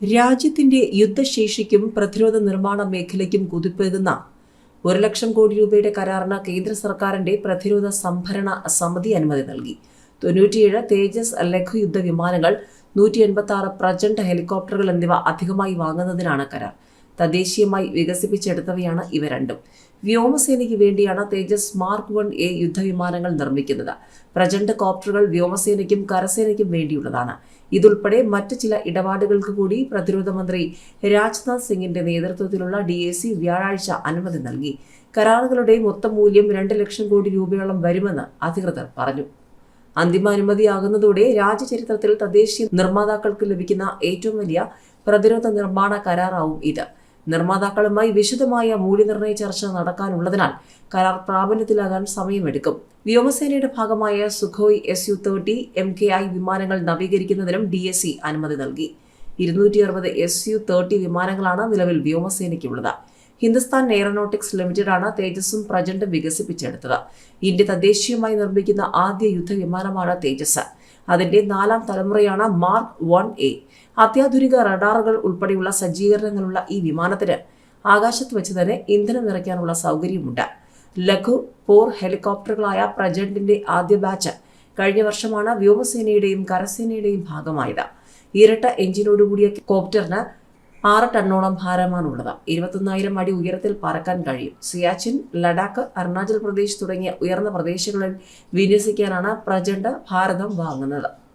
രാജ്യത്തിന്റെ യുദ്ധശേഷിക്കും പ്രതിരോധ നിർമ്മാണ മേഖലയ്ക്കും കുതിപ്പേകുന്ന ഒരു ലക്ഷം കോടി രൂപയുടെ കരാറിന് കേന്ദ്ര സർക്കാരിന്റെ പ്രതിരോധ സംഭരണ സമിതി അനുമതി നൽകി. തൊണ്ണൂറ്റിയേഴ് തേജസ് ലഘുയുദ്ധ വിമാനങ്ങൾ നൂറ്റി എൺപത്തി ആറ് പ്രചണ്ഡ് ഹെലികോപ്റ്ററുകൾ എന്നിവ അധികമായി വാങ്ങുന്നതിനാണ് കരാർ. തദ്ദേശീയമായി വികസിപ്പിച്ചെടുത്തവയാണ് ഇവ രണ്ടും. വ്യോമസേനയ്ക്ക് വേണ്ടിയാണ് തേജസ് മാർക്ക് വൺ എ യുദ്ധവിമാനങ്ങൾ നിർമ്മിക്കുന്നത്. പ്രചണ്ഡ് കോപ്റ്ററുകൾ വ്യോമസേനയ്ക്കും കരസേനയ്ക്കും വേണ്ടിയുള്ളതാണ്. ഇതുൾപ്പെടെ മറ്റ് ചില ഇടപാടുകൾക്ക് കൂടി പ്രതിരോധ മന്ത്രി രാജ്നാഥ് സിംഗിന്റെ നേതൃത്വത്തിലുള്ള ഡി എ സി വ്യാഴാഴ്ച അനുമതി നൽകി. കരാറുകളുടെ മൊത്തം മൂല്യം രണ്ട് ലക്ഷം കോടി രൂപയോളം വരുമെന്ന് അധികൃതർ പറഞ്ഞു. അന്തിമ അനുമതിയാകുന്നതോടെ രാജ്യചരിത്രത്തിൽ തദ്ദേശീയ നിർമ്മാതാക്കൾക്ക് ലഭിക്കുന്ന ഏറ്റവും വലിയ പ്രതിരോധ നിർമ്മാണ കരാറാവും ഇത്. നിർമ്മാതാക്കളുമായി വിശദമായ മൂല്യനിർണയ ചർച്ച നടക്കാനുള്ളതിനാൽ കരാർ പ്രാബല്യത്തിലാകാൻ സമയമെടുക്കും. വ്യോമസേനയുടെ ഭാഗമായ Sukhoi S U thirty M K I വിമാനങ്ങൾ നവീകരിക്കുന്നതിനും ഡി എസ് സി അനുമതി നൽകി. ഇരുന്നൂറ്റി അറുപത് എസ് യു തേർട്ടി വിമാനങ്ങളാണ് നിലവിൽ വ്യോമസേനയ്ക്കുള്ളത്. ഹിന്ദുസ്ഥാൻ എയറോനോട്ടിക്സ് ആണ് തേജസും പ്രജന്റും വികസിപ്പിച്ചെടുത്തത്. ഇന്ത്യ തദ്ദേശീയമായി നിർമ്മിക്കുന്ന ആദ്യ യുദ്ധ വിമാനമാണ് തേജസ് അതിന്റെ നാലാം തലമുറയാണ് മാർക്ക് വൺ എ. അത്യാധുനിക റഡാറുകൾ ഉൾപ്പെടെയുള്ള സജ്ജീകരണങ്ങളുള്ള ഈ വിമാനത്തിന് ആകാശത്ത് വെച്ച് തന്നെ ഇന്ധനം നിറയ്ക്കാനുള്ള സൗകര്യമുണ്ട്. ലഘു പോർ ഹെലികോപ്റ്ററുകളായ പ്രജന്റിന്റെ ആദ്യ ബാച്ച് കഴിഞ്ഞ വർഷമാണ് വ്യോമസേനയുടെയും കരസേനയുടെയും ഭാഗമായത്. ഇരട്ട എഞ്ചിനോടുകൂടിയ കോപ്റ്ററിന് ആറ് ടണ്ണോളം ഭാരമാണുള്ളത്. ഇരുപത്തൊന്നായിരം അടി ഉയരത്തിൽ പറക്കാൻ കഴിയും. സിയാച്ചിൻ ലഡാക്ക് അരുണാചൽ പ്രദേശ് തുടങ്ങിയ ഉയർന്ന പ്രദേശങ്ങളിൽ വിന്യസിക്കാനാണ് പ്രചണ്ഡ് ഭാരതം വാങ്ങുന്നത്.